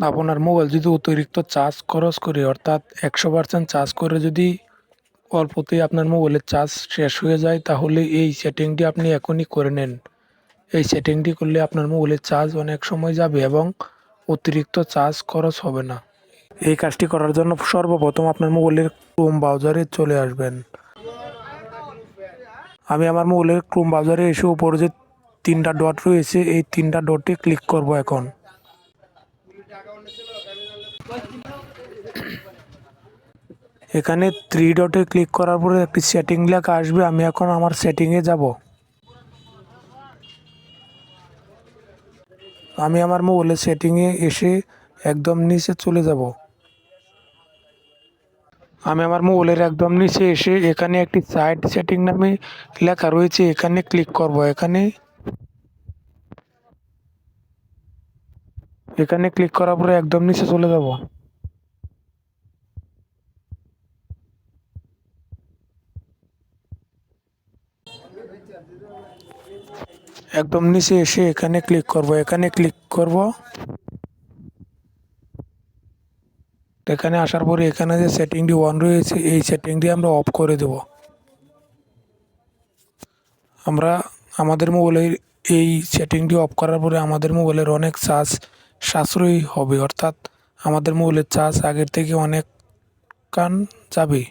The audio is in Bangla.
আপনার মোবাইল যদি অতিরিক্ত চার্জ খরচ করে, অর্থাৎ একশো পার্সেন্ট চার্জ করে যদি অল্পতেই আপনার মোবাইলের চার্জ শেষ হয়ে যায়, তাহলে এই সেটিংটি আপনি এখনই করে নেন। এই সেটিংটি করলে আপনার মোবাইলের চার্জ অনেক সময় যাবে এবং অতিরিক্ত চার্জ খরচ হবে না। এই কাজটি করার জন্য সর্বপ্রথম আপনার মোবাইলের ক্রোম ব্রাউজারে চলে আসবেন। আমি আমার মোবাইলের ক্রোম ব্রাউজারে এসে উপরে যে তিনটা ডট রয়েছে, এই তিনটা ডটে ক্লিক করব এখন। এখানে থ্রি ডটে ক্লিক করার পরে একটি সেটিং লেখা আসবে, আমি এখন আমার সেটিংয়ে যাব। আমি আমার মোবাইলের সেটিংয়ে এসে একদম নিচে চলে যাব। আমি আমার মোবাইলের একদম নিচে এসে এখানে একটি সাইড সেটিং নামে লেখা রয়েছে, এখানে ক্লিক করব। এখানে এখানে ক্লিক করার পরে একদম নিচে চলে যাব। একদম নিচে এসে এখানে ক্লিক করব, এখানে ক্লিক করব। এখানে আসার পরে এখানে যে সেটিংটি অন রয়েছে, এই সেটিংটি আমরা অফ করে দেব। আমরা আমাদের মোবাইলের এই সেটিংটি অফ করার পরে আমাদের মোবাইলের অনেক চার্জ সাশ্রয়ী হবে অর্থাৎ আমাদের মোবাইলের চাষ আগের থেকে অনেক কান যাবে।